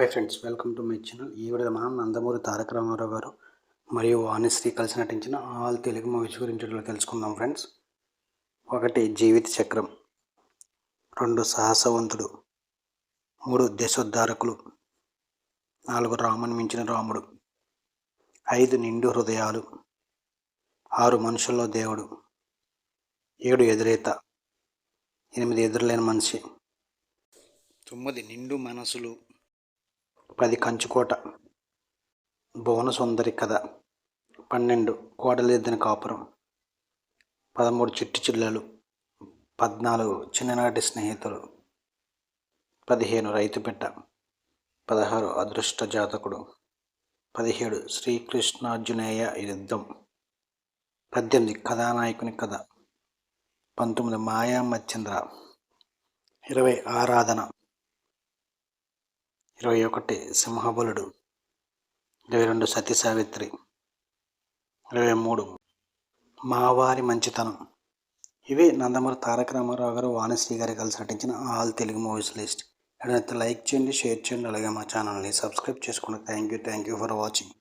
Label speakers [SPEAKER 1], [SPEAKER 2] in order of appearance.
[SPEAKER 1] Hi friends welcome to my channel ఈ విడత మనం నందమూరి తారక రామారావు గారు మరియు వాణిశ్రీ కలిసి నటించిన ఆల్ తెలుగు మూవీస్ గురించి తెలుసుకుందాం ఫ్రెండ్స్ ఒకటి జీవిత చక్రం రెండు సాహసవంతుడు మూడు దేశోద్ధారకులు నాలుగు రాముని మించిన రాముడు ఐదు నిండు హృదయాలు ఆరు మనుషుల్లో దేవుడు ఏడు ఎదురేత ఎనిమిది ఎదురులేని మనిషి తొమ్మిది నిండు మనసులు పది కంచుకోట. భువన సుందరి కథ. పన్నెండు కోడలిద్దిన కాపురం. పదమూడు చిట్టి చిల్లలు. పద్నాలుగు చిన్ననాటి స్నేహితులు. పదిహేను రైతు బిడ్డ. పదహారు అదృష్ట జాతకుడు. పదిహేడు శ్రీకృష్ణార్జునేయ యుద్ధం. పద్దెనిమిది కథానాయకుని కథ. పంతొమ్మిది మాయా మచ్చింద్ర ఇరవై ఆరాధన. ఇరవై ఒకటి సింహబలుడు ఇరవై రెండు సతీ సావిత్రి ఇరవై మూడు మావారి మంచితనం. ఇవి నందమూరి తారక రామారావు గారు వాణిశ్రీ గారి కలిసి నటించిన ఆల్ తెలుగు మూవీస్ లిస్ట్. ఎక్కడైతే లైక్ చేయండి షేర్ చేయండి అలాగే మా ఛానల్ని సబ్స్క్రైబ్ చేసుకోండి thank you thank you for watching.